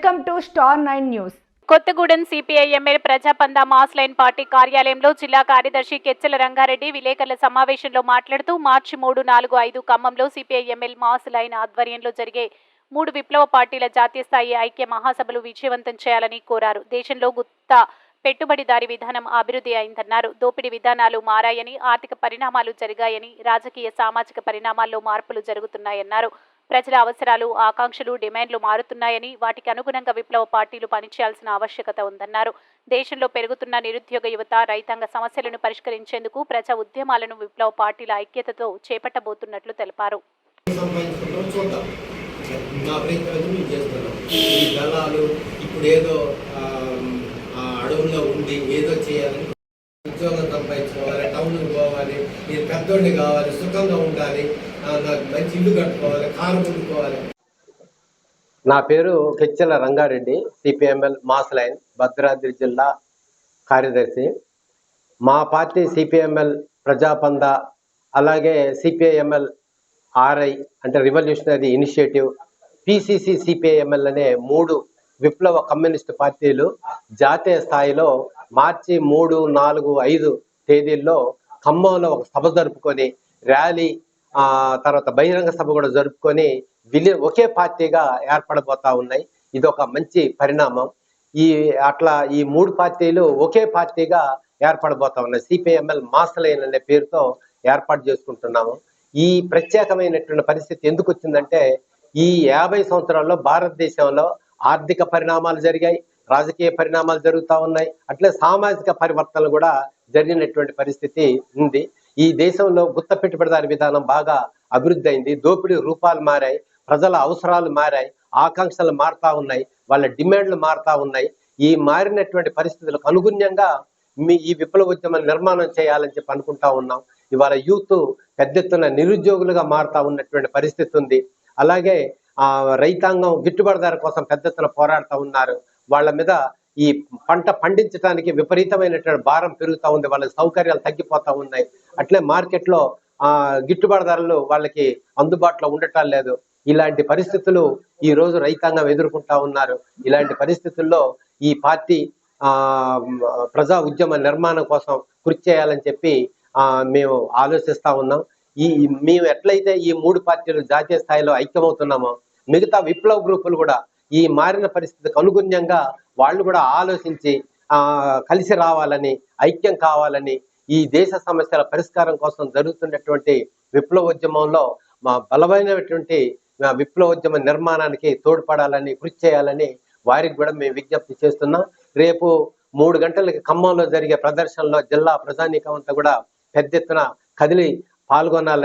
Welcome to Star Nine News. Kothagudem CPI MLA Prajapantha mass line party కార్యాలయంలో జిల్లా కార్యదర్శి కెచ్చెల రంగారెడ్డి విలేకరుల సమావేశంలో మాట్లాడుతూ మార్చి మూడు నాలుగు ఐదు ఖమ్మంలో సిపిఐ ఎమ్మెల్ మాస్ లైన్ ఆధ్వర్యంలో జరిగే మూడు విప్లవ పార్టీల జాతీయ స్థాయి ఐక్య మహాసభలు విజయవంతం చేయాలని కోరారు. దేశంలో గుత్త పెట్టుబడిదారి విధానం అభివృద్ధి అయిందన్నారు. దోపిడీ విధానాలు మారాయని ఆర్థిక పరిణామాలు జరిగాయని రాజకీయ సామాజిక పరిణామాల్లో మార్పులు జరుగుతున్నాయన్నారు. ప్రజల అవసరాలు ఆకాంక్షలు డిమాండ్లు మారుతున్నాయని వాటికి అనుగుణంగా విప్లవ పార్టీలు పనిచేయాల్సిన ఆవశ్యకత ఉందన్నారు. దేశంలో పెరుగుతున్న నిరుద్యోగ యువత రైతాంగ సమస్యలను పరిష్కరించేందుకు ప్రజా ఉద్యమాలను విప్లవ పార్టీల ఐక్యతతో చేపట్టబోతున్నట్లు తెలిపారు. ఇప్పుడు ఏదో అడవుల్లో ఉండి ఏదో చేయాలని ఉద్యోగం సంపాదించుకోవాలి టౌన్కి పోవాలి మీరు పెద్దోడిని కావాలి సుఖంగా ఉండాలి. నాకు మంచి ఇల్లు కట్టుకోవాలి కారు కొనుక్కోవాలి నా పేరు Kechchela Rangareddy CPML mass line Bhadradri జిల్లా కార్యదర్శి. మా పార్టీ సిపిఎంఎల్ ప్రజాపంద అలాగే సిపిఐఎంఎల్ ఆర్ఐ అంటే రివల్యూషనరీ ఇనిషియేటివ్ పిసిసి సిపిఐఎంఎల్ అనే మూడు విప్లవ కమ్యూనిస్ట్ పార్టీలు జాతీయ స్థాయిలో మార్చి మూడు నాలుగు ఐదు తేదీల్లో ఖమ్మంలో ఒక సభ జరుపుకొని ర్యాలీ తర్వాత బహిరంగ సభ కూడా జరుపుకొని విలి ఒకే పార్టీగా ఏర్పడబోతా ఉన్నాయి. ఇది ఒక మంచి పరిణామం. ఈ అట్లా ఈ మూడు పార్టీలు ఒకే పార్టీగా ఏర్పడబోతా ఉన్నాయి. సిపిఎంఎల్ మాసలైన్ అనే పేరుతో ఏర్పాటు చేసుకుంటున్నాము. ఈ ప్రత్యేకమైనటువంటి పరిస్థితి ఎందుకు వచ్చిందంటే ఈ యాభై సంవత్సరాల్లో భారతదేశంలో ఆర్థిక పరిణామాలు జరిగాయి రాజకీయ పరిణామాలు జరుగుతూ ఉన్నాయి. అట్లే సామాజిక పరివర్తనలు కూడా జరిగినటువంటి పరిస్థితి ఉంది. ఈ దేశంలో గుత్త పెట్టుబడిదారి విధానం బాగా అభివృద్ధి అయింది. దోపిడీ రూపాలు మారాయి. ప్రజల అవసరాలు మారాయి. ఆకాంక్షలు మారుతా ఉన్నాయి. వాళ్ళ డిమాండ్లు మారుతా ఉన్నాయి. ఈ మారినటువంటి పరిస్థితులకు అనుగుణ్యంగా మీ ఈ విప్లవ ఉద్యమం నిర్మాణం చేయాలని చెప్పి అనుకుంటా ఉన్నాం. ఇవాళ యూత్ పెద్ద ఎత్తున నిరుద్యోగులుగా మారుతా ఉన్నటువంటి పరిస్థితి ఉంది. అలాగే ఆ రైతాంగం గిట్టుబాటు ధర కోసం పెద్ద ఎత్తున పోరాడుతూ ఉన్నారు. వాళ్ళ మీద ఈ పంట పండించడానికి విపరీతమైనటువంటి భారం పెరుగుతూ ఉంది. వాళ్ళ సౌకర్యాలు తగ్గిపోతా ఉన్నాయి. అట్లే మార్కెట్లో గిట్టుబాటు ధరలు వాళ్ళకి అందుబాటులో ఉండటం లేదు. ఇలాంటి పరిస్థితులు ఈ రోజు రైతాంగం ఎదుర్కొంటా ఉన్నారు. ఇలాంటి పరిస్థితుల్లో ఈ పార్టీ ఆ ప్రజా ఉద్యమ నిర్మాణం కోసం కృషి చేయాలని చెప్పి ఆ మేము ఆలోచిస్తా ఉన్నాం. ఈ మేము ఎట్లయితే ఈ మూడు పార్టీలు జాతీయ స్థాయిలో ఐక్యమవుతున్నామో మిగతా విప్లవ గ్రూపులు కూడా ఈ మారిన పరిస్థితికి అనుగుణ్యంగా వాళ్ళు కూడా ఆలోచించి ఆ కలిసి రావాలని ఐక్యం కావాలని ఈ దేశ సమస్యల పరిష్కారం కోసం జరుగుతున్నటువంటి విప్లవోద్యమంలో మా బలమైనటువంటి విప్లవ విప్లవోద్యమ నిర్మాణానికి తోడ్పడాలని కృషి చేయాలని వారికి కూడా మేము విజ్ఞప్తి చేస్తున్నాం. రేపు మూడు గంటలకి ఖమ్మంలో జరిగే ప్రదర్శనలో జిల్లా ప్రజానీకం అంతా కూడా పెద్ద ఎత్తున కదిలి పాల్గొనాలి